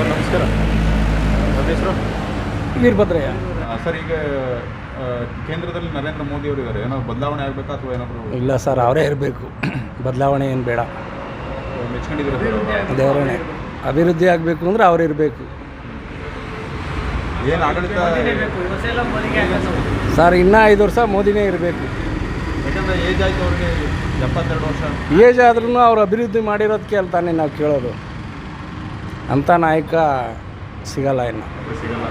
Sir ನಮಸ್ಕಾರ. ನನ್ನ ಹೆಸರು ವೀರಭದ್ರಯ್ಯ ಸರ್ ಈಗ ಆ, ಕೇಂದ್ರದಲ್ಲಿ ನರೇಂದ್ರ ಮೋದಿ ಅವರು ಇದ್ದಾರೆ ಏನೋ ಬದಲಾವಣೆ ಆಗಬೇಕಾ ಅಥವಾ ಏನಾದರೂ ಇಲ್ಲ ಸರ್ ಅವರೇ ಇರಬೇಕು. ಬದಲಾವಣೆ ಏನು ಬೇಡ. ಮೆಚ್ಕೊಂಡಿದ್ದೀರಾ ದೇವರಣೆ ಅಭಿವೃದ್ಧಿ ಆಗಬೇಕು. ಅಂದ್ರೆ ಅವ್ರು ಇರಬೇಕು. ಏನು ಆಡಳಿತ ಸರ್ ಇನ್ನೂ ಐದು ವರ್ಷ ಮೋದಿನೇ ಇರಬೇಕು. ಯಾಕಂದ್ರೆ ಏಜ್ ಆಯ್ತು ಅವ್ರಿಗೆ ಎಪ್ಪತ್ತೆರಡು ವರ್ಷ. ಏಜ್ ಆದ್ರೂ ಅವ್ರು ಅಭಿವೃದ್ಧಿ ಮಾಡಿರೋದಕ್ಕೆ ಅಲ್ಲಿ ತಾನೇ ನಾವು ಕೇಳೋದು. ಅಂಥ ನಾಯಕ ಸಿಗಲ್ಲ ಇನ್ನು. ಸಿಗಲ್ಲ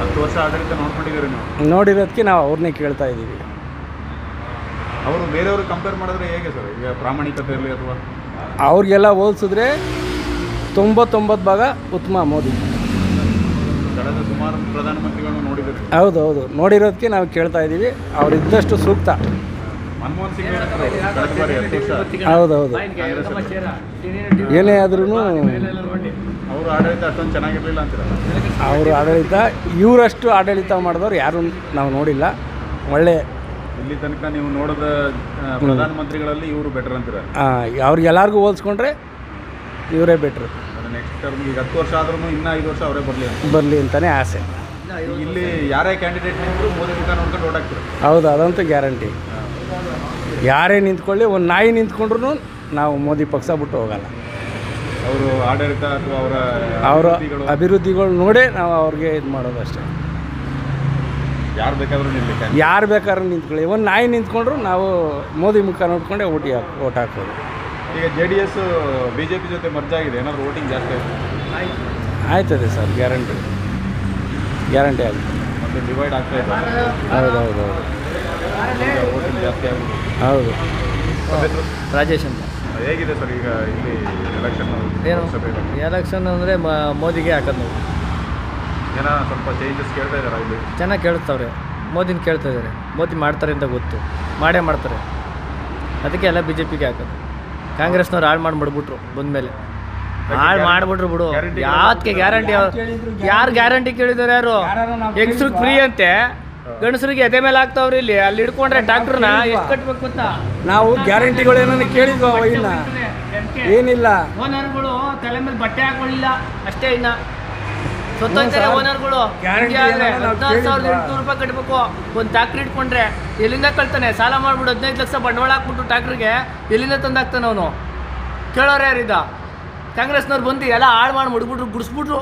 ಹತ್ತು ವರ್ಷ ಆಡಳಿತ ನೋಡ್ಕೊಂಡಿದ್ದೀರಿ ನೀವು? ನೋಡಿರೋದಕ್ಕೆ ನಾವು ಅವ್ರನ್ನೇ ಕೇಳ್ತಾ ಇದ್ದೀವಿ. ಅವರು ಬೇರೆಯವ್ರಿಗೆ ಕಂಪೇರ್ ಮಾಡಿದ್ರೆ ಹೇಗೆ ಸರ್? ಈಗ ಪ್ರಾಮಾಣಿಕತೆ ಇರಲಿ ಅಥವಾ? ಅವ್ರಿಗೆಲ್ಲ ಹೋಲಿಸಿದ್ರೆ ತೊಂಬತ್ತೊಂಬತ್ತು ಭಾಗ ಉತ್ತಮ ಮೋದಿ. ಕಳೆದ ಸುಮಾರು ಪ್ರಧಾನಮಂತ್ರಿಗಳನ್ನು ನೋಡಿದ್ದೀರಿ. ಹೌದು ಹೌದು. ನೋಡಿರೋದಕ್ಕೆ ನಾವು ಕೇಳ್ತಾ ಇದ್ದೀವಿ. ಅವ್ರು ಇದ್ದಷ್ಟು ಸೂಕ್ತ. ಮನಮೋಹನ್ ಸಿಂಗ್ ಏನಿದ್ರು ಕಳೆದ ಬಾರಿ ಹತ್ತು ವರ್ಷ ಹೌದು ಹೌದು ಏನೇ ಆದ್ರೂ ಅವರು ಆಡಳಿತ ಅಷ್ಟೊಂದು ಚೆನ್ನಾಗಿರಲಿಲ್ಲ ಅಂತೀರ ಅವರು ಆಡಳಿತ ಇವರಷ್ಟು ಆಡಳಿತ ಮಾಡಿದವ್ರು ಯಾರು ನಾವು ನೋಡಿಲ್ಲ. ಒಳ್ಳೆ ಇಲ್ಲಿ ತನಕ ನೀವು ನೋಡಿದ ಪ್ರಧಾನಮಂತ್ರಿಗಳಲ್ಲಿ ಇವರು ಬೆಟರ್ ಅಂತೀರ ಅವ್ರಿಗೆಲ್ಲರಿಗೂ ಹೋಲಿಸ್ಕೊಂಡ್ರೆ ಇವರೇ ಬೆಟ್ರು ನೆಕ್ಸ್ಟ್ ಟರ್ಮ್ ಈಗ ಹತ್ತು ವರ್ಷ ಆದ್ರೂ ಇನ್ನೂ ಐದು ವರ್ಷ ಅವರೇ ಬರಲಿ ಬರಲಿ ಅಂತಲೇ ಆಸೆ. ಇಲ್ಲಿ ಯಾರೇ ಕ್ಯಾಂಡಿಡೇಟ್ ನಿಂತರು ಮೋದಿ ಮುಖ ನೋಡ್ಕೊಂಡು ಹೌದು ಅದಂತೂ ಗ್ಯಾರಂಟಿ ಯಾರೇ ನಿಂತ್ಕೊಳ್ಳಿ ಒಂದು ನಾಯಿ ನಿಂತ್ಕೊಂಡ್ರು ನಾವು ಮೋದಿ ಪಕ್ಷ ಬಿಟ್ಟು ಹೋಗಲ್ಲ. ಅವರು ಆಡಳಿತ ಅಥವಾ ಅವರ ಅವರ ಅಭಿವೃದ್ಧಿಗಳು? ನೋಡೇ ನಾವು ಅವ್ರಿಗೆ ಇದು ಮಾಡೋದು ಅಷ್ಟೇ. ಯಾರು ಬೇಕಾದ್ರೂ ನಿಲ್ಲಕ್ಕೆ ಯಾರು ಬೇಕಾದ್ರೂ ನಿಂತ್ಕೊಳ್ಳಿ. ಒಂದು ನಾಯಿ ನಿಂತ್ಕೊಂಡ್ರು ನಾವು ಮೋದಿ ಮುಖ ನೋಡ್ಕೊಂಡೆ ಓಟಿ ಹಾಕಿ ಓಟ್ ಹಾಕೋದು ಈಗ J D S B J P ಜೊತೆ ಮರ್ಜಾಗಿದೆ ಏನಾದರೂ ವೋಟಿಂಗ್ ಜಾಸ್ತಿ ಆಯ್ತು? ಆಯ್ತದೆ ಸರ್ ಗ್ಯಾರಂಟಿ ಗ್ಯಾರಂಟಿ ಆಗುತ್ತೆ. ಮತ್ತೆ ಡಿವೈಡ್ ಆಗ್ತಾ ಇದೆ. ಹೌದು ಹೌದು ಹೌದು ಹೌದು. ರಾಜೇಶ್ ಅಂತ. ಹೇಗಿದೆ ಸರ್ ಈಗ ಇಲ್ಲಿ ಎಲೆಕ್ಷನ್ ಏನು? ಎಲೆಕ್ಷನ್ ಅಂದರೆ ಮೋದಿಗೆ ಹಾಕೋದು ನಾವು. ಜನ ಸ್ವಲ್ಪ ಚೇಂಜಸ್ ಕೇಳ್ತಾ ಇದ್ದಾರೆ ಇಲ್ಲಿ? ಚೆನ್ನಾಗಿ ಕೇಳ್ತಾವ್ರೆ ಮೋದಿನ ಕೇಳ್ತಾ ಇದ್ದಾರೆ ಮೋದಿ ಮಾಡ್ತಾರೆ ಅಂತ ಗೊತ್ತು. ಮಾಡೇ ಮಾಡ್ತಾರೆ. ಅದಕ್ಕೆ ಎಲ್ಲ ಬಿ ಜೆ ಪಿಗೆ ಹಾಕೋದು. ಕಾಂಗ್ರೆಸ್ನವ್ರು ಹಾಳು ಮಾಡಿಬಿಡ್ಬಿಟ್ರು ಬಂದಮೇಲೆ. ಹಾಳು ಮಾಡಿಬಿಟ್ರು ಬಿಡು. ಯಾವ್ದಕ್ಕೆ ಯಾತಕ್ಕೆ ಗ್ಯಾರಂಟಿ ಯಾರು ಗ್ಯಾರಂಟಿ ಕೇಳಿದಾರೆ ಯಾರು? ಹೆಂಗಸ್ರಿಗೆ ಫ್ರೀ ಅಂತೆ. ಗಂಡಸರಿಗೆ ಎದೆ ಮೇಲೆ ಆಗ್ತಾವ್ರಿ ಇಲ್ಲಿ. ಅಲ್ಲಿ ಹಿಡ್ಕೊಂಡ್ರೆ ಡಾಕ್ಟರ್ನ ಎಷ್ಟು ಕಟ್ಬೇಕು ಗೊತ್ತಾ? ನಾವು ಗ್ಯಾರಂಟಿಗಳು ಏನನ್ನ ಕೇಳಿದ್ವು ಅವ ಇನ್ನ? ಏನಿಲ್ಲ. ಓನರ್ಗಳು ತಲೆ ಮೇಲೆ ಬಟ್ಟೆ ಹಾಕೊಳ್ಳಿಲ್ಲ. ಅಷ್ಟೇ ಇನ್ನ. ಸ್ವತಂತ್ರ. ಓನರ್ಗಳು. ಗ್ಯಾರಂಟಿ ಹದಿನಾರು ಸಾವಿರದ ಎಂಟುನೂರು ರೂಪಾಯಿ ಕಟ್ಟಬೇಕು ಒಂದು ಟ್ಯಾಕ್ಟ್ರಿ ಇಟ್ಕೊಂಡ್ರೆ ಎಲ್ಲಿಂದ ಕಳ್ತಾನೆ ಸಾಲ ಮಾಡ್ಬಿಟ್ಟು ಹದಿನೈದು ಲಕ್ಷ ಬಂಡವಾಳ ಹಾಕ್ಬಿಟ್ಟು ಟ್ಯಾಕ್ಟ್ರಿಗೆ ಎಲ್ಲಿಂದ ತಂದಾಗ್ತಾನೆ ಅವನು? ಕೇಳೋರು ಯಾರಿದ ಕಾಂಗ್ರೆಸ್ನವ್ರು ಬಂದು ಎಲ್ಲ ಹಾಳು ಮಾಡಿ ಮುಡ್ಬಿಟ್ರು ಗುಡಿಸ್ಬಿಟ್ರು.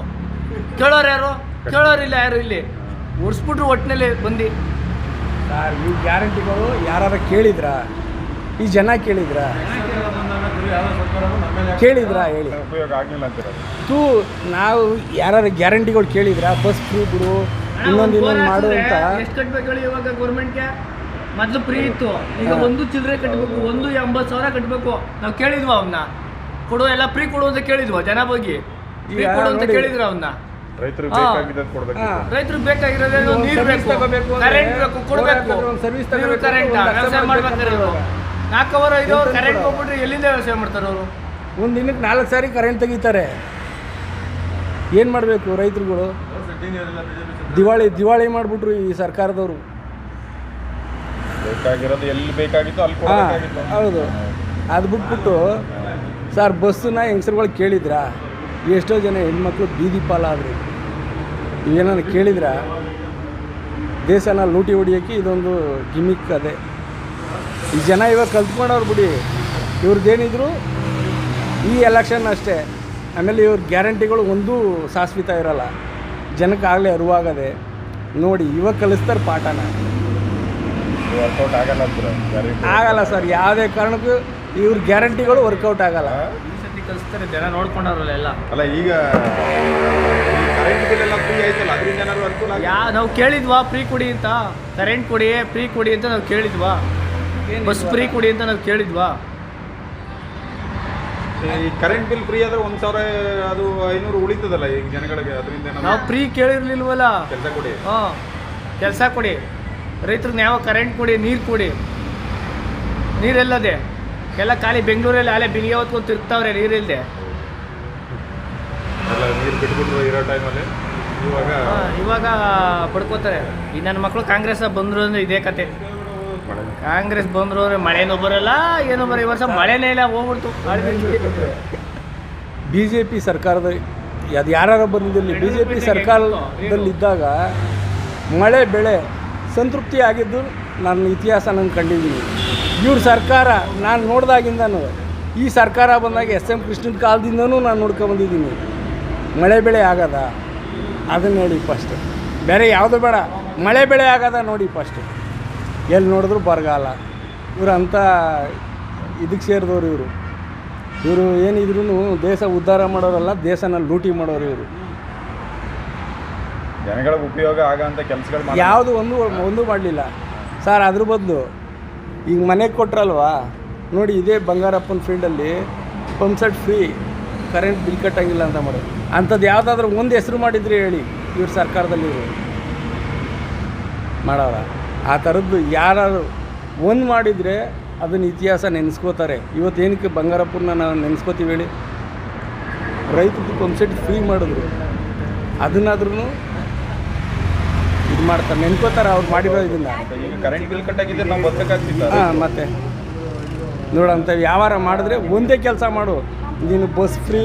ಕೇಳೋರು ಯಾರು? ಕೇಳೋರಿಲ್ಲ ಯಾರು ಇಲ್ಲಿ? ಉಡ್ಸ್ಬಿಟ್ರು ಒಟ್ಟಿನಲ್ಲಿ ಬಂದು. ಸರ್ ಈ ಗ್ಯಾರಂಟಿಗಳು ಯಾರು ಕೇಳಿದ್ರ? ಈ ಜನ ಕೇಳಿದ್ರ? ಕೇಳಿದ್ರ ಹೇಳಿ. ಉಪಯೋಗ ಆಗಲಿಲ್ಲ ಅಂತೀರ ತೂ ನಾವು ಯಾರು ಗ್ಯಾರಂಟಿಗಳು ಕೇಳಿದ್ರ? ಬಸ್ ಫ್ರೀ ಬಿಡು ಇನ್ನೊಂದು ಇನ್ನೊಂದು ಮಾಡು ಅಂತ. ಎಷ್ಟು ಕಟ್ಟಬೇಕು ಹೇಳಿ ಇವಾಗ ಗೌರ್ಮೆಂಟ್ಗೆ ಮೊದಲು ಫ್ರೀ ಇತ್ತು. ಈಗ ಒಂದು ಚಿಲ್ಲರೆ ಕಟ್ಟಬೇಕು ಒಂದು ಎಂಬತ್ತು ಸಾವಿರ ಕಟ್ಟಬೇಕು ನಾವು ಕೇಳಿದ್ವಾ ಅವನ್ನ ಕೊಡು ಎಲ್ಲ ಫ್ರೀ ಕೊಡು ಅಂತ ಕೇಳಿದ್ವಾ ಜನ ಹೋಗಿ. ಫ್ರೀ ಈಗ ಕೊಡು ಅಂತ. ಕೇಳಿದ್ರ ಅವನ್ನ ರೈತರಿಗೆ ಹಾ. ಬೇಕಾಗಿದ್ದದ್ದು ಕೊಡ್ಬೇಕು. ರೈತರಿಗೆ ಬೇಕಾಗಿರೋದೇ ನೀರು ಬೇಕು. ತಗೋಬೇಕು ಕರೆಂಟ್ ಬೇಕು ಕೊಡಬೇಕು. ಒಂದು ನೀರು ತಗೋಬೇಕು, ಕರೆಂಟ್ ವ್ಯವಸಾಯ ಮಾಡ್ಬೇಕು ನಾಲ್ಕು ಅವರ್ ಐದು ಅವರ್ ಕರೆಂಟ್? ಹೋಗ್ಬಿಟ್ರೆ ಎಲ್ಲಿಂದ ವ್ಯವಸಾಯ ಮಾಡ್ತಾರೆ ಅವರು? ಒಂದು ದಿನಕ್ಕೆ ನಾಲ್ಕು ಸಾರಿ ಕರೆಂಟ್ ತೆಗಿತಾರೆ. ಏನು ಮಾಡಬೇಕು ರೈತರುಗಳು? ದಿವಾಳಿ ದಿವಾಳಿ ಮಾಡ್ಬಿಟ್ರು ಈ ಸರ್ಕಾರದವರು. ಬೇಕಾಗಿರೋದು ಎಲ್ಲಿ ಬೇಕಾಗಿತ್ತು ಅಲ್ಲಿ ಹೌದು. ಅದು ಬಿಟ್ಬಿಟ್ಟು ಸರ್ ಬಸ್ಸನ್ನ ಹೆಂಗಸರುಗಳು ಕೇಳಿದ್ರ? ಎಷ್ಟೋ ಜನ ಹೆಣ್ಮಕ್ಳು ಬೀದಿ ಪಾಲಾದ್ರಿ. ಏನನ್ನ ಕೇಳಿದ್ರೆ ದೇಶನ ಲೂಟಿ ಹೊಡಿಯೋಕ್ಕೆ ಇದೊಂದು ಗಿಮಿಕ್ ಅದೇ. ಈ ಜನ ಇವಾಗ ಕಲ್ತ್ಕೊಂಡವ್ರು ಬಿಡಿ ಇವ್ರದ್ದೇನಿದ್ರು ಈ ಎಲೆಕ್ಷನ್ ಅಷ್ಟೇ. ಆಮೇಲೆ ಇವ್ರ ಗ್ಯಾರಂಟಿಗಳು ಒಂದೂ ಶಾಶ್ವತ ಇರಲ್ಲ. ಜನಕ್ಕೆ ಆಗಲೇ ಅರಿವಾಗದೆ. ನೋಡಿ ಇವಾಗ ಕಲಿಸ್ತಾರೆ ಪಾಠನ. ಆಗಲ್ಲ ಸರ್ ಯಾವುದೇ ಕಾರಣಕ್ಕೂ ಇವ್ರ ಗ್ಯಾರಂಟಿಗಳು ವರ್ಕೌಟ್ ಆಗಲ್ಲ. ಕಲಿಸ್ತಾರೆ ಜನ ನೋಡ್ಕೊಂಡವ್ರಲ್ಲ ಎಲ್ಲ. ಅಲ್ಲ ಈಗ ಕರೆಂಟ್ ಬಿಲ್ ಎಲ್ಲ ಫ್ರೀ ಆಯ್ತಲ್ಲ ಅದರಿಂದ ಏನಾದ್ರು ಅನುಕೂಲ? ಯಾ ನಾವು ಕೇಳಿದ್ವಾ ಫ್ರೀ ಕೊಡಿ ಅಂತ? ಕರೆಂಟ್ ಕೊಡಿ ಫ್ರೀ ಕೊಡಿ ಅಂತ ನಾವು ಕೇಳಿದ್ವಾ? ಬಸ್ ಫ್ರೀ ಕೊಡಿ ಅಂತ ನಾವು ಕೇಳಿದ್ವಾ? ಈ ಕರೆಂಟ್ ಬಿಲ್ ಫ್ರೀ ಆದ್ರೆ ಒಂದ್ ಸಾವಿರ ಅದು ಐನೂರು ಉಳಿತದಲ್ಲ ಈಗ ಜನಗಳಿಗೆ ಅದರಿಂದ ನಾವು ಫ್ರೀ ಕೇಳಿರ್ಲಿಲ್ವಲ್ಲ? ಕೆಲಸ ಕೊಡಿ. ಹಾಂ ಕೆಲಸ ಕೊಡಿ. ರೈತರಿಗೆ ಯಾವ ಕರೆಂಟ್ ಕೊಡಿ ನೀರು ಕೊಡಿ. ನೀರೆಲ್ಲದೆ ಎಲ್ಲ ಖಾಲಿ ಬೆಂಗಳೂರಲ್ಲಿ ಅಲ್ಲೇ ಬಿನಿಗೆ ಹೊತ್ಕೊಂಡು ತಿರ್ತಾವ್ರೆ ನೀರಿಲ್ಲದೆ ಎಲ್ಲ ನೀರು ಬಿಟ್ಬಿಟ್ರು ಇರೋ ಟೈಮಲ್ಲಿ ಇವಾಗ ಇವಾಗ ಪಡ್ಕೋತಾರೆ. ಈ ನನ್ನ ಮಕ್ಕಳು ಕಾಂಗ್ರೆಸ್ ಬಂದ್ರು ಅಂದ್ರೆ ಇದೇ ಕತೆ. ಕಾಂಗ್ರೆಸ್ ಬಂದ್ರು ಅಂದ್ರೆ ಮಳೆನೂ ಬರಲ್ಲ ಏನೂ ಬರೋ ಈ ವರ್ಷ ಮಳೆನೇ ಇಲ್ಲ ಹೋಗ್ಬಿಡ್ತು. ಬಿ ಜೆ ಪಿ ಸರ್ಕಾರದ ಅದು ಯಾರು ಬಂದಿದ್ದಲ್ಲಿ ಬಿ ಜೆ ಪಿ ಸರ್ಕಾರದಲ್ಲಿದ್ದಾಗ ಮಳೆ ಬೆಳೆ ಸಂತೃಪ್ತಿ ಆಗಿದ್ದು ನನ್ನ ಇತಿಹಾಸ ನಾನು ಕಂಡಿದ್ದೀನಿ. ಇವ್ರ ಸರ್ಕಾರ ನಾನು ನೋಡ್ದಾಗಿಂದನೂ ಈ ಸರ್ಕಾರ ಬಂದಾಗ ಎಸ್ ಎಂ ಕೃಷ್ಣನ ಕಾಲದಿಂದನೂ ನಾನು ನೋಡ್ಕೊಂಬಂದಿದ್ದೀನಿ ಮಳೆ ಬೆಳೆ ಆಗದ ಅದನ್ನು ನೋಡಿ ಫಸ್ಟ್ ಬೇರೆ ಯಾವುದು ಬೇಡ ಮಳೆ ಬೆಳೆ ಆಗದ ನೋಡಿ ಫಸ್ಟ್ ಎಲ್ಲಿ ನೋಡಿದ್ರು ಬರಗಾಲ. ಇವರು ಅಂಥ ಇದಕ್ಕೆ ಸೇರಿದವರು ಇವರು. ಇವರು ಏನಿದ್ರು ದೇಶ ಉದ್ಧಾರ ಮಾಡೋರಲ್ಲ ದೇಶನ ಲೂಟಿ ಮಾಡೋರು ಇವರು. ಜನಗಳಿಗೆ ಉಪಯೋಗ ಆಗೋ ಕೆಲಸಗಳು ಯಾವುದು ಒಂದು ಒಂದು ಮಾಡಲಿಲ್ಲ. ಸರ್ ಅದ್ರ ಬದಲು ಈಗ ಮನೆಗೆ ಕೊಟ್ರಲ್ವಾ? ನೋಡಿ ಇದೇ ಬಂಗಾರಪ್ಪನ ಫೀಲ್ಡಲ್ಲಿ pump set free current bill ಕಟ್ಟಂಗಿಲ್ಲ ಅಂತ ಮಾಡೋದು ಅಂಥದ್ದು ಯಾವುದಾದ್ರೂ ಒಂದು ಹೆಸರು ಮಾಡಿದ್ರಿ ಹೇಳಿ ಇವ್ರ ಸರ್ಕಾರದಲ್ಲಿ ಮಾಡೋರ ಆ ಥರದ್ದು ಯಾರಾದರೂ ಒಂದು ಮಾಡಿದರೆ ಅದನ್ನ ಇತಿಹಾಸ ನೆನೆಸ್ಕೋತಾರೆ. ಇವತ್ತು ಏನಕ್ಕೆ ಬಂಗಾರಪ್ಪನ ನಾವು ನೆನೆಸ್ಕೋತೀವಿ ಹೇಳಿ? ರೈತರದ್ದು ಪಂಪ್ ಸೆಟ್ ಫ್ರೀ ಮಾಡಿದ್ರು. ಅದನ್ನಾದ್ರೂ ಇದು ಮಾಡ್ತಾರೆ ನೆನ್ಕೋತಾರೆ ಅವ್ರು ಮಾಡಿರೋ ಇದನ್ನ. ಈಗ ಕರೆಂಟ್ ಬಿಲ್ ನಾವು ಬದುಕಾಗ್ತಿಲ್ಲ ಹಾಂ ಮತ್ತೆ. ನೋಡಂತ ವ್ಯವಹಾರ ಮಾಡಿದ್ರೆ ಒಂದೇ ಕೆಲಸ ಮಾಡು. ನೀನು ಬಸ್ ಫ್ರೀ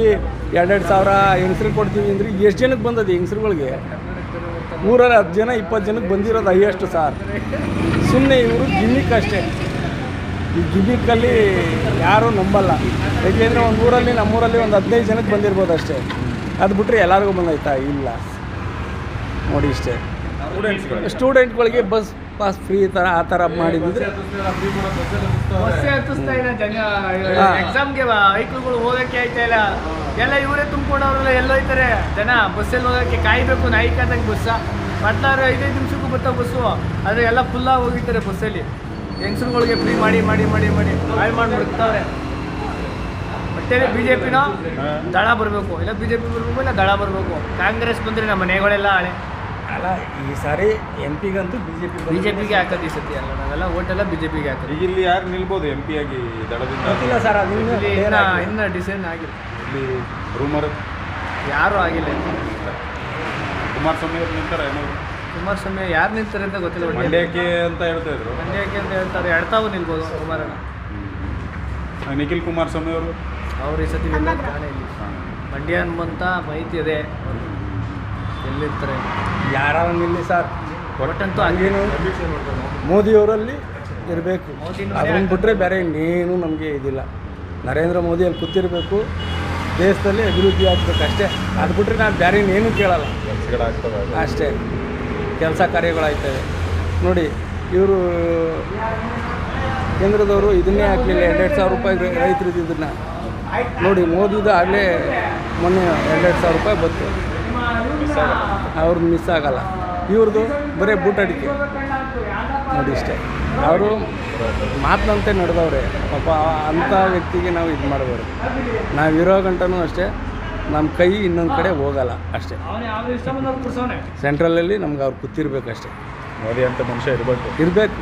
ಎರಡೆರಡು ಸಾವಿರ ಹೆಂಗಸ್ರಿಗೆ ಕೊಡ್ತೀವಿ ಅಂದ್ರೆ ಎಷ್ಟು ಜನಕ್ಕೆ ಬಂದದ್ದು ಹೆಂಗ್ಸ್ರುಗಳಿಗೆ? ಊರಲ್ಲಿ ಹತ್ತು ಜನ ಇಪ್ಪತ್ತು ಜನಕ್ಕೆ ಬಂದಿರೋದು ಹೈಯೆಸ್ಟ್ ಸಾರ್ ಸುಮ್ಮನೆ ಇವರು ಗಿಮಿಕ್ ಅಷ್ಟೇ. ಈ ಗಿಮಿಕ್ಕಲ್ಲಿ ಯಾರೂ ನಂಬಲ್ಲ. ಯಾಕೆಂದರೆ ಒಂದು ಊರಲ್ಲಿ ನಮ್ಮೂರಲ್ಲಿ ಒಂದು ಹದಿನೈದು ಜನಕ್ಕೆ ಬಂದಿರ್ಬೋದು ಅಷ್ಟೇ. ಅದು ಬಿಟ್ಟರೆ ಎಲ್ಲರಿಗೂ ಬಂದಾಯ್ತಾ ಇಲ್ಲ. ನೋಡಿ ಇಷ್ಟೇ. ಸ್ಟೂಡೆಂಟ್ಗಳಿಗೆ ಬಸ್ ಪಾಸ್ ಫ್ರೀ ಥರ ಆ ಥರ ಮಾಡಿದ್ರೆ ಬಸ್ಸೇ ಹತ್ತಿಸ್ತಾ ಇಲ್ಲ ಜನ. ಹಾ. ಎಕ್ಸಾಮ್ಗೆ ವೆಹಿಕಲ್ಗಳು ಹೋಗೋಕ್ಕೆ ಆಯ್ತಾ ಇಲ್ಲ. ಎಲ್ಲ ಇವರೇ ತುಂಬ್ಕೊಂಡವ್ರಲ್ಲ ಎಲ್ಲೋಯ್ತಾರೆ ಜನ ಬಸ್ಸಲ್ಲಿ ಹೋಗೋಕ್ಕೆ ಕಾಯ್ಬೇಕು. ನಾಯಿ ಕಾದಂಗೆ ಬಸ್ಸ ಮಟ್ಲಾರು ಐದೈದು ನಿಮಿಷಕ್ಕೂ ಬರ್ತಾವ ಬಸ್ಸು ಆದರೆ ಎಲ್ಲ ಫುಲ್ಲಾಗಿ ಹೋಗಿರ್ತಾರೆ ಬಸ್ಸಲ್ಲಿ ಹೆಂಗಸ್ರುಗಳಿಗೆ ಫ್ರೀ ಮಾಡಿ ಮಾಡಿ ಮಾಡಿ ಮಾಡಿ. ಹಾಳು ಮಾಡಿ ಬಿಡ್ತಾವ್ರೆ ಮತ್ತೆ ಬಿ ಜೆ ಪಿನ ದಳ ಬರಬೇಕು. ಇಲ್ಲ ಬಿ ಜೆ ಪಿ ಬರಬೇಕು ಇಲ್ಲ ದಳ ಬರಬೇಕು. ಕಾಂಗ್ರೆಸ್ ಬಂದರೆ ನಮ್ಮ ಮನೆಗಳೆಲ್ಲ ಹಳೆ. ಅಲ್ಲ ಈ ಸಾರಿ M ಪಿಗಂತೂ B J P B J ಪಿಗೆ ಹಾಕೋದು ಈ ಸತಿ ಅಲ್ಲ ನಾವೆಲ್ಲ ಓಟೆಲ್ಲ ಬಿ ಜೆ ಪಿಗೆ ಹಾಕೋದು ಈಗ ಇಲ್ಲಿ ಯಾರು ನಿಲ್ಬೋದು ಎಂ ಪಿ ಆಗಿ ದಳದಿಂದ ಗೊತ್ತಿಲ್ಲ ಸರ್ ಅದು ಇನ್ನೂ ಇಲ್ಲಿ clear ಇನ್ನ ಆಗಿಲ್ಲ. ಇನ್ನ ಡಿಸೈನ್ ಆಗಿಲ್ಲ. ಇಲ್ಲಿ ರೂಮರ್ ಯಾರೂ ಆಗಿಲ್ಲ ಕುಮಾರಸ್ವಾಮಿ ಅವ್ರು ನಿಂತಾರೆ ಏನೋ? ಕುಮಾರಸ್ವಾಮಿ ಯಾರು ನಿಲ್ತಾರೆ ಅಂತ ಗೊತ್ತಿಲ್ಲ ಒಟ್ಟು. ಮಂಡ್ಯಕ್ಕೆ ಅಂತ ಹೇಳ್ತಾ ಇದ್ರು. ಮಂಡ್ಯಕ್ಕೆ ಅಂತ ಹೇಳ್ತಾರೆ ಎಡ್ತಾವು ನಿಲ್ಬೋದು ಕುಮಾರಣ್ಣ. ಹ್ಮ್. ನಿಖಿಲ್ ಕುಮಾರಸ್ವಾಮಿ ಅವರು? ಅವ್ರು ಈ ಸತಿ ನಿಲ್ಲೋದು ಕಾರಣ ಇಲ್ಲಿ. ಮಂಡ್ಯ ಅನ್ನುವಂಥ ಮಾಹಿತಿ ಇದೆ. ಎಲ್ಲಿರ್ತಾರೆ ಯಾರು ನಿಲ್ಲಿ ಸರ್? ಹೊರಟಂತೂ ಅಲ್ಲಿನೂ ಮೋದಿಯವರಲ್ಲಿ ಇರಬೇಕು. ಅದನ್ನು ಬಿಟ್ಟರೆ ಬೇರೆ ಇನ್ನೇನು ನಮಗೆ ಇದಿಲ್ಲ. ನರೇಂದ್ರ ಮೋದಿ ಅಲ್ಲಿ ಕೂತಿರಬೇಕು. ದೇಶದಲ್ಲಿ ಅಭಿವೃದ್ಧಿ ಆಗ್ಬೇಕು ಅಷ್ಟೇ. ಅದು ಬಿಟ್ಟರೆ ನಾನು ಬೇರೆ ಇನ್ನೇನು ಕೇಳಲ್ಲ. ಅಷ್ಟೇ. ಕೆಲಸ ಕಾರ್ಯಗಳಾಯ್ತವೆ. ನೋಡಿ ಇವರು ಕೇಂದ್ರದವರು ಇದನ್ನೇ ಹಾಕಲಿಲ್ಲ. ಎರಡೆರಡು ಸಾವಿರ ರೂಪಾಯಿ ರೈತರದ್ದು ಇದನ್ನು. ನೋಡಿ ಮೋದಿದು ಆಗಲೇ ಮೊನ್ನೆ ಎರಡೆರಡು ಸಾವಿರ ರೂಪಾಯಿ ಬಂತು. ಅವ್ರದ್ದು ಮಿಸ್ ಆಗಲ್ಲ. ಇವ್ರದ್ದು ಬರೀ ಬೂಟ್ ಅಡಿಕೆ. ನೋಡಿ ಇಷ್ಟೇ. ಅವರು ಮಾತಿನಂತೆ ನಡೆದವ್ರೆ. ಪಾಪ ಅಂಥ ವ್ಯಕ್ತಿಗೆ ನಾವು ಇದು ಮಾಡಬಾರ್ದು ನಾವು ಇರೋ ಗಂಟನೂ ಅಷ್ಟೇ ನಮ್ಮ ಕೈ ಇನ್ನೊಂದು ಕಡೆ ಹೋಗಲ್ಲ ಅಷ್ಟೇ. ಸೆಂಟ್ರಲಲ್ಲಿ ನಮ್ಗೆ ಅವ್ರು ಕೂತಿರ್ಬೇಕಷ್ಟೇ. ಮೋದಿ ಅಂತ ಮನುಷ್ಯ ಇರಬೇಕು. ಇರಬೇಕು.